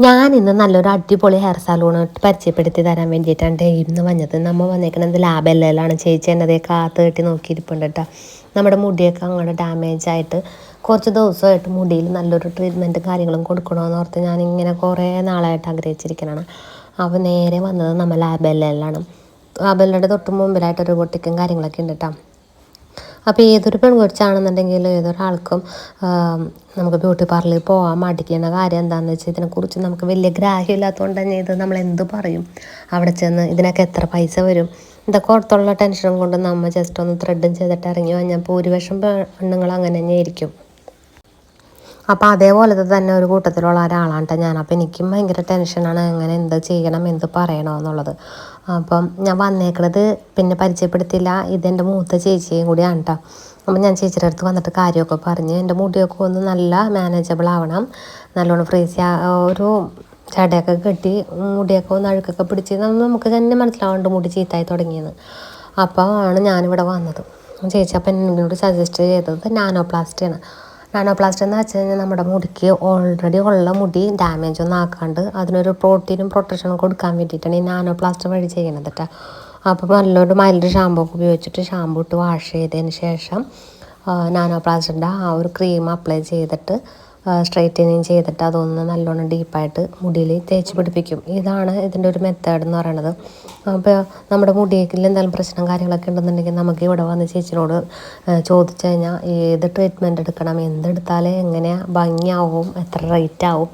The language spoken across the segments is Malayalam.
ഞാൻ ഇന്ന് നല്ലൊരു അടിപൊളി ഹെയർ സലൂൺ പരിചയപ്പെടുത്തി തരാൻ വേണ്ടിയിട്ടാണ് ഇന്ന് വന്നത്. നമ്മൾ വന്നേക്കുന്നത് ലാബെല്ലാണ് ചേച്ചി എന്നതേ കാത്ത് കെട്ടി നോക്കിയിരിപ്പുണ്ട് കേട്ടോ നമ്മുടെ മുടിയൊക്കെ അങ്ങോട്ട് ഡാമേജ് ആയിട്ട് കുറച്ച് ദിവസമായിട്ട് മുടിയിൽ നല്ലൊരു ട്രീറ്റ്മെന്റും കാര്യങ്ങളും കൊടുക്കണമെന്ന് ഓർത്ത് ഞാൻ ഇങ്ങനെ കുറേ നാളായിട്ട് ആഗ്രഹിച്ചിരിക്കണതാണ് അപ്പോൾ നേരെ വന്നത് നമ്മൾ ലാബെല്ലാണ് ലാബെല്ലയുടെ തൊട്ട് മുമ്പിലായിട്ട് ഒരു പൊട്ടിക്കും കാര്യങ്ങളൊക്കെ ഉണ്ട് കേട്ടോ അപ്പോൾ ഏതൊരു പെൺകൊച്ചാണെന്നുണ്ടെങ്കിൽ ഏതൊരാൾക്കും നമുക്ക് ബ്യൂട്ടി പാർലറിൽ പോകാൻ മടിക്കുന്ന കാര്യം എന്താണെന്ന് വെച്ചാൽ ഇതിനെക്കുറിച്ച് നമുക്ക് വലിയ ഗ്രാഹ്യമില്ലാത്തതുകൊണ്ട് തന്നെ ഇത് നമ്മൾ എന്ത് പറയും? അവിടെ ചെന്ന് ഇതിനൊക്കെ എത്ര പൈസ വരും? ഇതൊക്കെ ഓർത്തുള്ള ടെൻഷനും കൊണ്ട് നമ്മൾ ജസ്റ്റ് ഒന്ന് ത്രെഡും ചെയ്തിട്ട് ഇറങ്ങി കഴിഞ്ഞാൽ ഭൂരിപക്ഷം പെണ്ണുങ്ങൾ അങ്ങനെ തന്നെ ആയിരിക്കും അപ്പോൾ അതേപോലത്തെ തന്നെ ഒരു കൂട്ടത്തിലുള്ള ഒരാളാണ് കേട്ടോ ഞാൻ. അപ്പോൾ എനിക്കും ഭയങ്കര ടെൻഷനാണ് എങ്ങനെ എന്ത് ചെയ്യണം എന്ത് പറയണോ എന്നുള്ളത്. അപ്പം ഞാൻ വന്നേക്കണത് പിന്നെ പരിചയപ്പെടുത്തില്ല ഇതെന്റെ മൂത്ത ചേച്ചിയും കൂടിയാണ് കേട്ടോ അപ്പം ഞാൻ ചേച്ചിയുടെ അടുത്ത് വന്നിട്ട് കാര്യമൊക്കെ പറഞ്ഞ് എന്റെ മുടിയൊക്കെ ഒന്ന് നല്ല മാനേജബിൾ ആവണം. നല്ലോണം ഫ്രീസ് ഒരു ചടയൊക്കെ കെട്ടി മുടിയൊക്കെ ഒന്ന് അഴുക്കൊക്കെ പിടിച്ച് നമുക്ക് തന്നെ മനസ്സിലാവുന്നുണ്ട് മുടി ചീത്തായി തുടങ്ങിയത് അപ്പോൾ ആണ് ഞാനിവിടെ വന്നത്. ചേച്ചി അപ്പം എന്നോട് സജസ്റ്റ് ചെയ്തത് നാനോപ്ലാസ്റ്റിയാണ് നാനോപ്ലാസ്റ്റ് എന്ന് വെച്ച് കഴിഞ്ഞാൽ നമ്മുടെ മുടിക്ക് ഓൾറെഡി ഉള്ള മുടി ഡാമേജ് ഒന്നും ആക്കാണ്ട് അതിനൊരു പ്രോട്ടീനും പ്രൊട്ടക്ഷനും കൊടുക്കാൻ വേണ്ടിയിട്ടാണ് ഈ നാനോപ്ലാസ്റ്റ് വഴി ചെയ്യണത് കേട്ടോ അപ്പോൾ നല്ലൊരു മൈൽഡ് ഷാമ്പൂ ഒക്കെ ഉപയോഗിച്ചിട്ട് ഷാമ്പൂ ഇട്ട് വാഷ് ചെയ്തതിന് ശേഷം നാനോപ്ലാസ്റ്റിന്റെ ആ ഒരു ക്രീം അപ്ലൈ ചെയ്തിട്ട് സ്ട്രൈറ്റനിങ് ചെയ്തിട്ട് അതൊന്ന് നല്ലോണം ഡീപ്പായിട്ട് മുടിയിൽ തേച്ച് പിടിപ്പിക്കും. ഇതാണ് ഇതിന്റെ ഒരു മെത്തേഡ് എന്ന് പറയുന്നത് അപ്പോൾ നമ്മുടെ മുടിയിൽ എന്തെങ്കിലും പ്രശ്നം കാര്യങ്ങളൊക്കെ ഉണ്ടെന്നുണ്ടെങ്കിൽ നമുക്ക് ഇവിടെ വന്ന് ചേച്ചിനോട് ചോദിച്ചു കഴിഞ്ഞാൽ ഏത് ട്രീറ്റ്മെന്റ് എടുക്കണം എന്തെടുത്താലേ എങ്ങനെ ഭംഗിയാവും എത്ര റേറ്റ് ആവും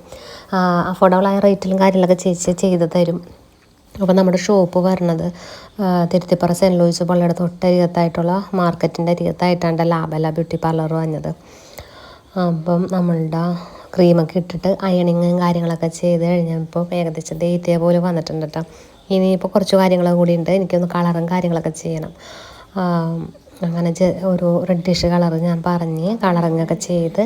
അഫോർഡബിളായ റേറ്റിലും കാര്യങ്ങളൊക്കെ ചേച്ചി ചെയ്ത് തരും. അപ്പോൾ നമ്മുടെ ഷോപ്പ് വരണത് തിരുത്തിപ്പുറ സെന്റ് ലൂയിസ് പള്ളിയുടെ തൊട്ടരികത്തായിട്ടുള്ള മാർക്കറ്റിന്റെ അരികത്തായിട്ടാണ് ലാബല ബ്യൂട്ടി പാർലർ വന്നത്. അപ്പം നമ്മളുടെ ക്രീമൊക്കെ ഇട്ടിട്ട് അയണിങ്ങും കാര്യങ്ങളൊക്കെ ചെയ്ത് കഴിഞ്ഞപ്പോൾ ഏകദേശം ഡേറ്റ് പോലെ വന്നിട്ടുണ്ട് കേട്ടോ. ഇനിയിപ്പോൾ കുറച്ച് കാര്യങ്ങൾ കൂടി ഉണ്ട്. എനിക്കൊന്ന് കളറും കാര്യങ്ങളൊക്കെ ചെയ്യണം. അങ്ങനെ ഒരു റെഡിഷ് കളർ ഞാൻ പറഞ്ഞ് കളറിങ്ങൊക്കെ ചെയ്ത്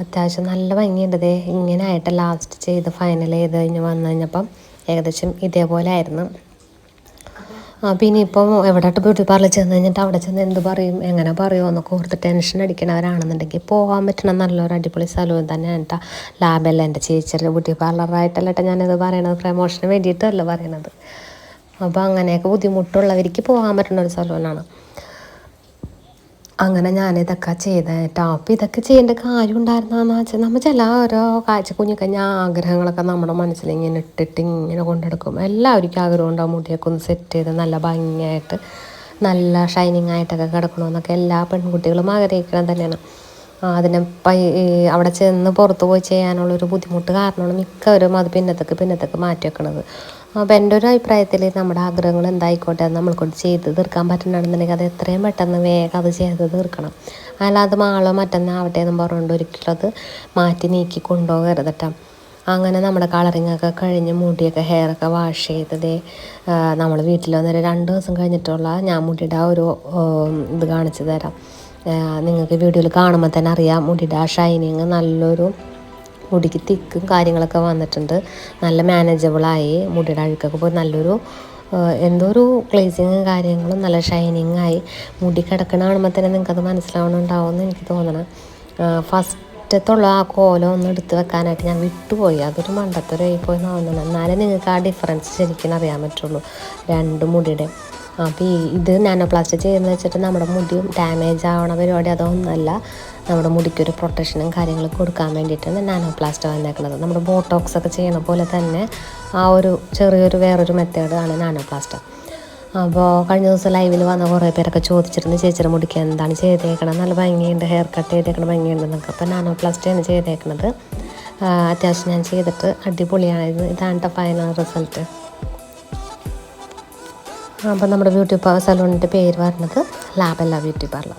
അത്യാവശ്യം നല്ല ഭംഗിയുണ്ടതേ ഇങ്ങനെ ആയിട്ട് ലാസ്റ്റ് ചെയ്ത് ഫൈനൽ ചെയ്ത് കഴിഞ്ഞ് വന്നു കഴിഞ്ഞപ്പം ഏകദേശം ഇതേപോലെ ആയിരുന്നു. പിന്നെ ഇപ്പം എവിടെയായിട്ട് ബ്യൂട്ടി പാർലർ ചെന്ന് കഴിഞ്ഞിട്ട് അവിടെ ചെന്ന് എന്ത് പറയും? എങ്ങനെ പറയുമോ എന്നൊക്കെ ഓർത്ത് ടെൻഷൻ അടിക്കണവരാണെന്നുണ്ടെങ്കിൽ പോകാൻ പറ്റണ നല്ലൊരു അടിപൊളി സ്ഥലവും തന്നെയാണ് കേട്ടോ ലാബല്ല എന്റെ ചേച്ചിയുടെ ബ്യൂട്ടി പാർലറായിട്ടല്ല ഞാനത് പറയണത്? പ്രമോഷന് വേണ്ടിയിട്ടല്ല പറയണത്? അപ്പോൾ അങ്ങനെയൊക്കെ ബുദ്ധിമുട്ടുള്ളവർക്ക് പോകാൻ പറ്റുന്ന ഒരു സ്ഥലമാണ് അങ്ങനെ ഞാനിതൊക്കെ ചെയ്തിട്ടോ അപ്പം ഇതൊക്കെ ചെയ്യേണ്ട കാര്യം ഉണ്ടായിരുന്നാന്ന് വെച്ചാൽ നമ്മൾ ചില ഓരോ കാഴ്ച കുഞ്ഞൊക്കെ ഞാൻ ആഗ്രഹങ്ങളൊക്കെ നമ്മുടെ മനസ്സിൽ ഇങ്ങനെ ഇട്ടിട്ട് ഇങ്ങനെ കൊണ്ടെടുക്കും. എല്ലാവർക്കും ആഗ്രഹം ഉണ്ടാവും മുടിയൊക്കെ ഒന്ന് സെറ്റ് ചെയ്ത് നല്ല ഭംഗിയായിട്ട് നല്ല ഷൈനിങ് ആയിട്ടൊക്കെ കിടക്കണമെന്നൊക്കെ എല്ലാ പെൺകുട്ടികളും ആഗ്രഹിക്കണം തന്നെയാണ്. അതിനെ അവിടെ ചെന്ന് പുറത്ത് പോയി ചെയ്യാനുള്ളൊരു ബുദ്ധിമുട്ട് കാരണമാണ് മിക്കവരും അത് പിന്നത്തേക്ക് പിന്നത്തേക്ക് മാറ്റി വെക്കണത്. അപ്പോൾ എന്റെ ഒരു അഭിപ്രായത്തിൽ നമ്മുടെ ആഗ്രഹങ്ങൾ എന്തായിക്കോട്ടെ നമ്മൾ കൊണ്ട് ചെയ്ത് തീർക്കാൻ പറ്റുന്നുണ്ടെന്നുണ്ടെങ്കിൽ അത് എത്രയും പെട്ടെന്ന് വേഗം അത് ചെയ്ത് തീർക്കണം. അല്ലാതെ മാളോ മറ്റൊന്നും ആവട്ടെ എന്നും പറഞ്ഞുകൊണ്ട് ഒരിക്കലും അത് മാറ്റി നീക്കി കൊണ്ടുപോകരുത് കേട്ടോ അങ്ങനെ നമ്മുടെ കളറിങ് ഒക്കെ കഴിഞ്ഞ് മുടിയൊക്കെ ഹെയറൊക്കെ വാഷ് ചെയ്തത് നമ്മൾ വീട്ടിൽ വന്നൊരു രണ്ട് ദിവസം കഴിഞ്ഞിട്ടുള്ള ഞാൻ മുടിയുടെ ഒരു ഇത് കാണിച്ചു തരാം. നിങ്ങൾക്ക് വീഡിയോയിൽ കാണുമ്പോൾ തന്നെ അറിയാം മുടിയുടെ ഷൈനിങ് നല്ലൊരു മുടിക്ക് തിക്കും കാര്യങ്ങളൊക്കെ വന്നിട്ടുണ്ട്. നല്ല മാനേജബിളായി മുടിയുടെ അഴുക്കൊക്കെ പോയി. നല്ലൊരു എന്തോ ഒരു ക്ലേസിങ്ങും കാര്യങ്ങളും നല്ല ഷൈനിങ് ആയി മുടി കിടക്കണ കാണുമ്പോൾ തന്നെ നിങ്ങൾക്കത് മനസ്സിലാവണുണ്ടാവുമെന്ന് എനിക്ക് തോന്നണം. ഫസ്റ്റത്തുള്ള ആ കോലം ഒന്ന് എടുത്ത് വെക്കാനായിട്ട് ഞാൻ വിട്ടുപോയി. അതൊരു മണ്ടത്തരമായി പോയി തോന്നണം. എന്നാലേ നിങ്ങൾക്ക് ആ ഡിഫറൻസ് ശരിക്കും അറിയാൻ പറ്റുള്ളൂ. രണ്ട് മുടിയുടെ അപ്പോൾ ഇത് നാനോപ്ലാസ്റ്റ് ചെയ്യുന്നത് വെച്ചിട്ട് നമ്മുടെ മുടിയും ഡാമേജ് ആവണ പരിപാടി അതൊന്നുമല്ല. നമ്മുടെ മുടിക്കൊരു പ്രൊട്ടക്ഷനും കാര്യങ്ങളും കൊടുക്കാൻ വേണ്ടിയിട്ടാണ് നാനോപ്ലാസ്റ്റ് വന്നേക്കുന്നത് നമ്മുടെ ബോട്ടോക്സ് ഒക്കെ ചെയ്യണ പോലെ തന്നെ ആ ഒരു ചെറിയൊരു വേറൊരു മെത്തേഡാണ് നാനോപ്ലാസ്റ്റ്. അപ്പോൾ കഴിഞ്ഞ ദിവസം ലൈവിൽ വന്ന കുറേ പേരൊക്കെ ചോദിച്ചിരുന്നു ചേച്ചിയുടെ മുടിക്ക് എന്താണ് ചെയ്തേക്കണം നല്ല ഭംഗിയുണ്ട് ഹെയർ കട്ട് ചെയ്തേക്കണ ഭംഗിയുണ്ടെന്നൊക്കെ. അപ്പോൾ നാനോപ്ലാസ്റ്റിയാണ് ചെയ്തേക്കണത്. അത്യാവശ്യം ഞാൻ ചെയ്തിട്ട് അടിപൊളിയായിരുന്നു. ഇതാണ് ഫൈനൽ റിസൾട്ട് അപ്പം നമ്മുടെ ബ്യൂട്ടി പാർലർ സലൂണിന്റെ പേര് പറഞ്ഞത് ലാബല്ല ബ്യൂട്ടി പാർലർ.